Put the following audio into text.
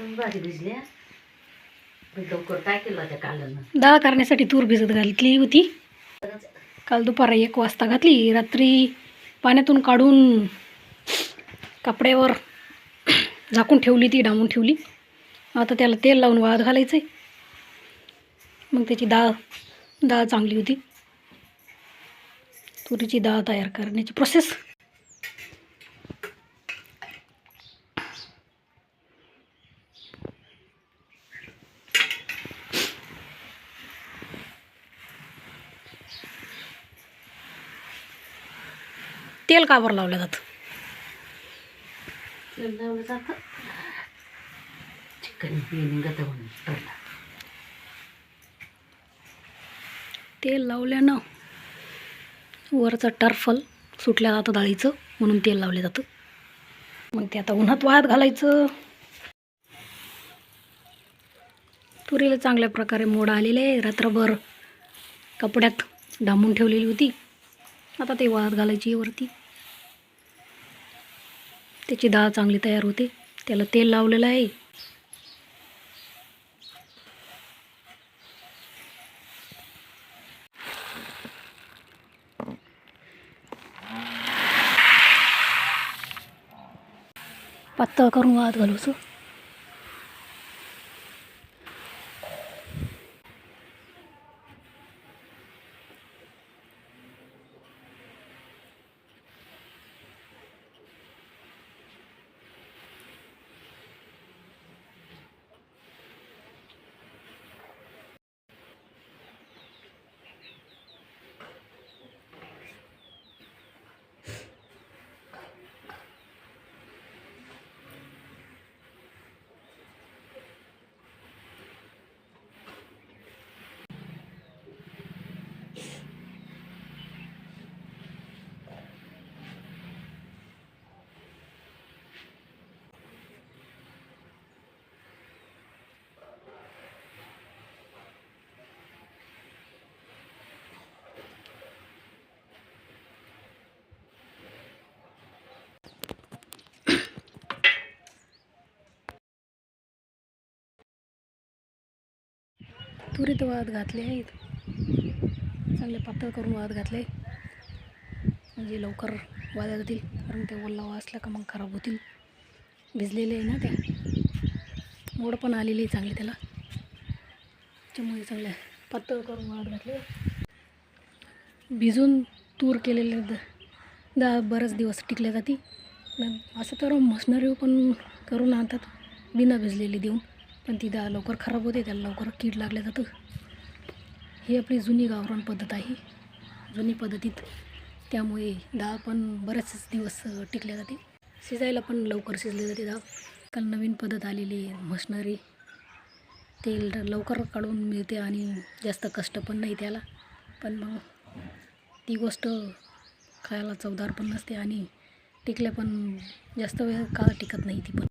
तुम्ही भाजी भिजल्या. पण लवकर काय केलं त्या कालनं? डाळ करण्यासाठी तूर भिजत घातली होती. काल दुपारी एक वाजता घातली. रात्री पाण्यातून काढून कपड्यावर झाकून ठेवली ती डांबून ठेवली. आता त्याला तेल लावून वाळत घालायचं आहे मग त्याची डाळ डाळ चांगली होती. तुरीची डाळ तयार करण्याची प्रोसेस तेल का बरं लावलं जातं? तेल लावल्यानं वरचं टर्फल सुटल्या जातं डाळीचं म्हणून तेल लावलं जातं. मग ते आता उन्हात वाळत घालायचं. तुरीला चांगल्या प्रकारे मोड आलेले आहे. रात्रभर कपड्यात डांबून ठेवलेली होती. आता ते वाळत घालायची वरती. त्याची डाळ चांगली तयार होते. त्याला तेल लावलेलं आहे. पातळ करून वाळत घालूचं तुरीत वाळत घातले आहेत. चांगले पातळ करून वाळत घातले. म्हणजे लवकर वाळल्या जातील कारण ते ओलावा असला का मग खराब होतील. भिजलेले आहे ना ते मोड पण आलेली आहे चांगली त्याला. त्याच्यामुळे चांगले पातळ करून वाळत घातले. भिजून तूर केलेले द दा बरेच दिवस टिकल्या जाती. न- असं तर मशनरी पण करून आणतात. बिना भिजलेली देऊन. पण ती डाळ लवकर खराब होते त्याला लवकर कीड लागल्या जातं. ही आपली जुनी गावरान पद्धत आहे. जुनी पद्धतीत त्यामुळे डाळ पण बरेच दिवस टिकल्या जाते. शिजायला पण लवकर शिजली जाते डाळ काल नवीन पद्धत आलेली आहे मशनरी. तेल लवकर काढून मिळते आणि जास्त कष्ट पण नाही त्याला. पण मग ती गोष्ट खायला चवदार पण नसते आणि टिकल्या पण जास्त वेळ काळ टिकत नाही ती पण.